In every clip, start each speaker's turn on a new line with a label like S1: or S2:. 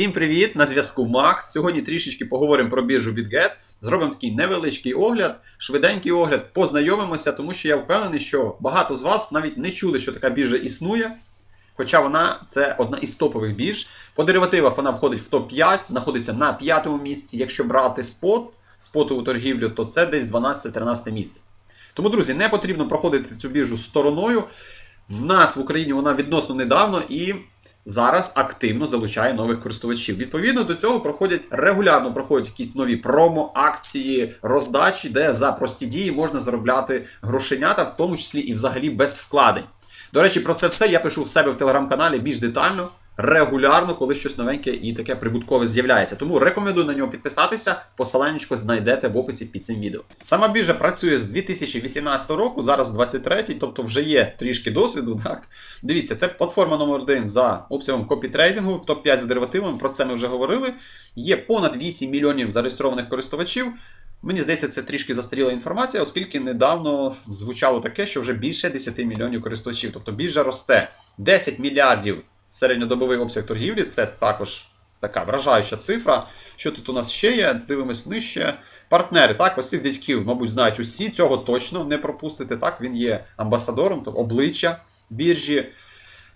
S1: Всім привіт! На зв'язку Макс. Сьогодні трішечки поговоримо про біржу BitGet. Зробимо такий невеличкий огляд, швиденький огляд, познайомимося, тому що я впевнений, що багато з вас навіть не чули, що така біржа існує. Хоча вона це одна із топових бірж. По деривативах вона входить в топ-5, знаходиться на п'ятому місці. Якщо брати спот, спотову торгівлю, то це десь 12-13 місце. Тому, друзі, не потрібно проходити цю біржу стороною. В нас в Україні вона відносно недавно і зараз активно залучає нових користувачів. Відповідно до цього проходять регулярно проходять якісь нові промо, акції, роздачі, де за прості дії можна заробляти грошенята, в тому числі і взагалі без вкладень. До речі, про це все я пишу в себе в телеграм-каналі більш детально. Регулярно, коли щось новеньке і таке прибуткове з'являється. Тому рекомендую на нього підписатися. Посиланнячко знайдете в описі під цим відео. Сама біржа працює з 2018 року, зараз 23-й, тобто вже є трішки досвіду. Так, дивіться, це платформа номер 1 за обсягом копітрейдингу, топ-5 за деривативами. Про це ми вже говорили. Є понад 8 мільйонів зареєстрованих користувачів. Мені здається, це трішки застаріла інформація, оскільки недавно звучало таке, що вже більше 10 мільйонів користувачів. Тобто біржа росте 10 мільярдів середньодобовий обсяг торгівлі це також така вражаюча цифра. Що тут у нас ще є? Дивимось нижче. Партнери, так, ось цих дядьків, мабуть, знають усі, цього точно не пропустите. Так, він є амбасадором, тобто обличчя біржі.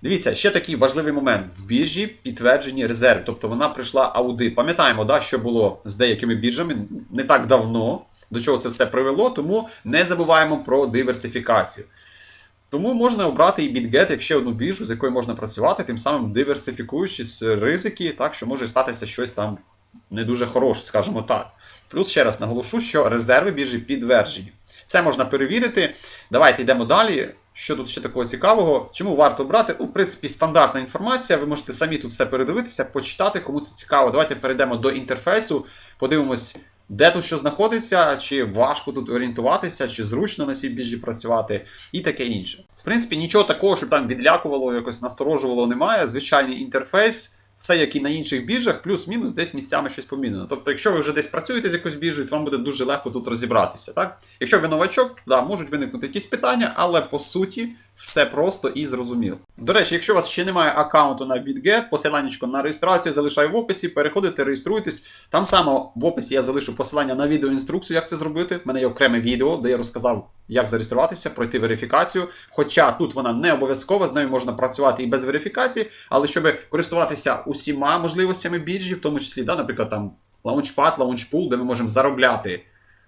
S1: Дивіться, ще такий важливий момент. В біржі підтверджені резерви. Тобто вона прийшла аудит. Пам'ятаємо, да, що було з деякими біржами не так давно, до чого це все привело, тому не забуваємо про диверсифікацію. Тому можна обрати і BitGet як ще одну біржу, з якою можна працювати, тим самим диверсифікуючи ризики, так що може статися щось там не дуже хороше, скажімо так. Плюс ще раз наголошу, що резерви біржі підтверджені. Це можна перевірити. Давайте йдемо далі. Що тут ще такого цікавого? Чому варто брати? В принципі, стандартна інформація. Ви можете самі тут все передивитися, почитати, кому це цікаво. Давайте перейдемо до інтерфейсу, подивимось, де тут що знаходиться, чи важко тут орієнтуватися, чи зручно на цій біржі працювати, і таке інше. В принципі, нічого такого, щоб там відлякувало, якось насторожувало, немає. Звичайний інтерфейс. Все, як і на інших біржах, плюс-мінус десь місцями щось помінено. Тобто, якщо ви вже десь працюєте з якоюсь біржею, то вам буде дуже легко тут розібратися. Так? Якщо ви новачок, да, можуть виникнути якісь питання, але по суті все просто і зрозуміло. До речі, якщо у вас ще немає аккаунту на BitGet, посиланнячко на реєстрацію залишаю в описі, переходите, реєструйтесь. Там само в описі я залишу посилання на відеоінструкцію, як це зробити. У мене є окреме відео, де я розказав, як зареєструватися, пройти верифікацію. Хоча тут вона не обов'язкова, з нею можна працювати і без верифікації, але щоб користуватися усіма можливостями біржі, в тому числі, да, наприклад, там лаунчпад, лаунчпул, де ми можемо заробляти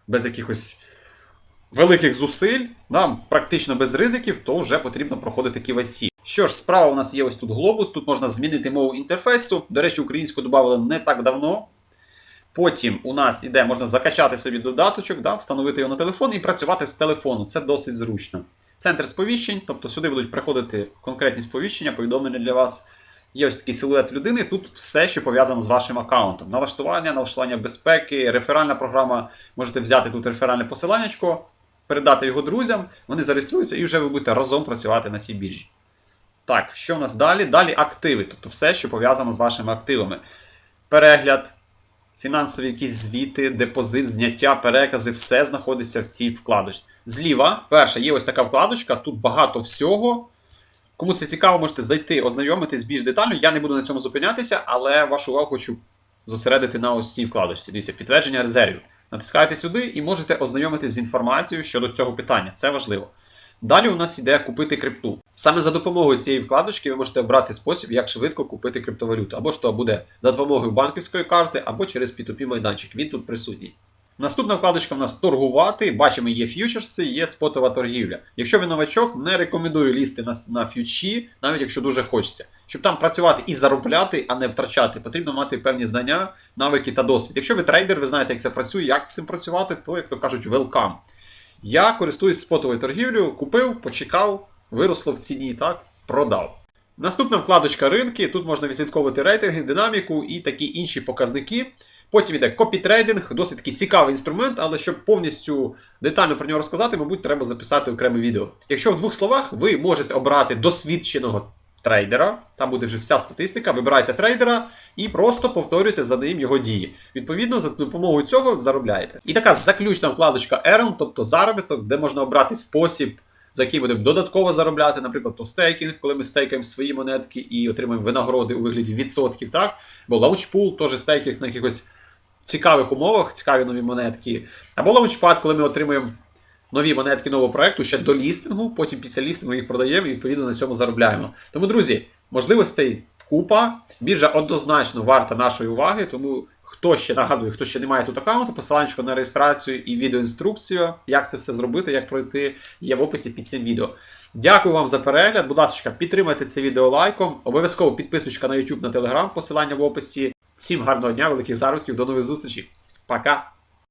S1: без якихось великих зусиль, да, практично без ризиків, то вже потрібно проходити KYC. Що ж, справа у нас є ось тут глобус, тут можна змінити мову інтерфейсу. До речі, українську додали не так давно. Потім у нас іде, можна закачати собі додаточок, да, встановити його на телефон і працювати з телефону. Це досить зручно. Центр сповіщень, тобто сюди будуть приходити конкретні сповіщення, повідомлення для вас. Є ось такий силует людини. Тут все, що пов'язано з вашим аккаунтом. Налаштування, налаштування безпеки, реферальна програма. Можете взяти тут реферальне посиланнячко, передати його друзям, вони зареєструються і вже ви будете разом працювати на цій біржі. Так, що в нас далі? Далі активи, тобто все, що пов'язано з вашими активами. Перегляд, фінансові якісь звіти, депозит, зняття, перекази, все знаходиться в цій вкладочці. Зліва, перша, є ось така вкладочка, тут багато всього. Кому це цікаво, можете зайти, ознайомитись більш детально. Я не буду на цьому зупинятися, але вашу увагу хочу зосередити на ось цій вкладочці. Дивіться, підтвердження резервів. Натискаєте сюди і можете ознайомитись з інформацією щодо цього питання. Це важливо. Далі у нас йде купити крипту. Саме за допомогою цієї вкладочки ви можете обрати спосіб, як швидко купити криптовалюту. Або ж то буде за допомогою банківської карти, або через P2P майданчик. Він тут присутній. Наступна вкладочка в нас торгувати. Бачимо, є ф'ючерси, є спотова торгівля. Якщо ви новачок, не рекомендую лізти на на ф'ючі, навіть якщо дуже хочеться. Щоб там працювати і заробляти, а не втрачати, потрібно мати певні знання, навики та досвід. Якщо ви трейдер, ви знаєте, як це працює, як з цим працювати, то, як то кажуть, welcome. Я користуюсь спотовою торгівлею, купив, почекав, виросло в ціні, так, продав. Наступна вкладочка ринки. Тут можна відслідковувати рейтинги, динаміку і такі інші показники. Потім йде копітрейдинг, досить такий цікавий інструмент, але щоб повністю детально про нього розказати, мабуть, треба записати окреме відео. Якщо в двох словах ви можете обрати досвідченого трейдера, там буде вже вся статистика, вибирайте трейдера і просто повторюйте за ним його дії. Відповідно, за допомогою цього заробляєте. І така заключна вкладочка Earn, тобто заробіток, де можна обрати спосіб за який будемо додатково заробляти, наприклад, то стейкінг, коли ми стейкаємо свої монетки і отримуємо винагороди у вигляді відсотків, так? Бо лаунчпул, теж стейкінг на якихось цікавих умовах, цікаві нові монетки. Або лаунчпад, коли ми отримуємо нові монетки нового проекту ще до лістингу, потім після лістингу їх продаємо і відповідно на цьому заробляємо. Тому, друзі, можливостей купа. Біржа однозначно варта нашої уваги, тому хто ще нагадую, хто ще не має тут аккаунту, посилання на реєстрацію і відеоінструкцію, як це все зробити, як пройти, є в описі під цим відео. Дякую вам за перегляд. Будь ласка, підтримайте це відео лайком. Обов'язково підписочка на YouTube, на Telegram, посилання в описі. Всім гарного дня, великих заробітків, до нових зустрічей. Пока!